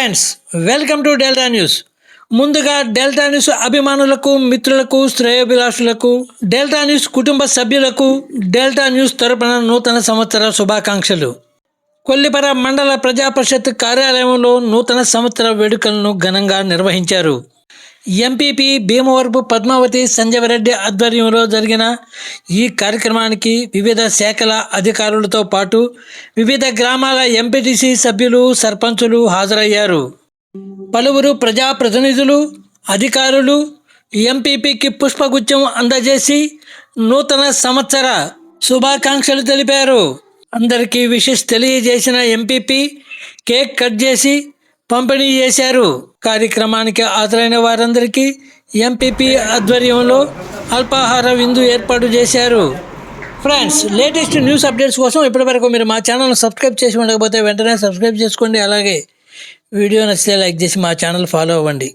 Friends welcome to Delta news. ముందుగా Delta news అభిమానులకు మిత్రులకు శ్రేయోభిలాషులకు డెల్టా న్యూస్ కుటుంబ సభ్యులకు డెల్టా న్యూస్ తరపున నూతన సంవత్సర శుభాకాంక్షలు. కొల్లిపర మండల ప్రజా పరిషత్ కార్యాలయంలో నూతన సంవత్సర వేడుకలను ఘనంగా నిర్వహించారు. ఎంపీపీ భీమవరపు పద్మావతి సంజయరెడ్డి ఆధ్వర్యంలో జరిగిన ఈ కార్యక్రమానికి వివిధ శాఖల అధికారులతో పాటు వివిధ గ్రామాల ఎంపీటీసీ సభ్యులు సర్పంచులు హాజరయ్యారు. పలువురు ప్రజాప్రతినిధులు అధికారులు ఎంపీపీకి పుష్పగుచ్చం అందజేసి నూతన సంవత్సర శుభాకాంక్షలు తెలిపారు. అందరికీ విషెస్ తెలియజేసిన ఎంపీపీ కేక్ కట్ చేసి పంపిణీ చేశారు. కార్యక్రమానికి హాజరైన వారందరికీ ఎంపీపీ ఆధ్వర్యంలో అల్పాహార విందు ఏర్పాటు చేశారు. ఫ్రెండ్స్ లేటెస్ట్ న్యూస్ అప్డేట్స్ కోసం ఇప్పటివరకు మీరు మా ఛానల్ సబ్స్క్రైబ్ చేసి ఉండకపోతే వెంటనే సబ్స్క్రైబ్ చేసుకోండి. అలాగే వీడియో నచ్చితే లైక్ చేసి మా ఛానల్ ఫాలో అవ్వండి.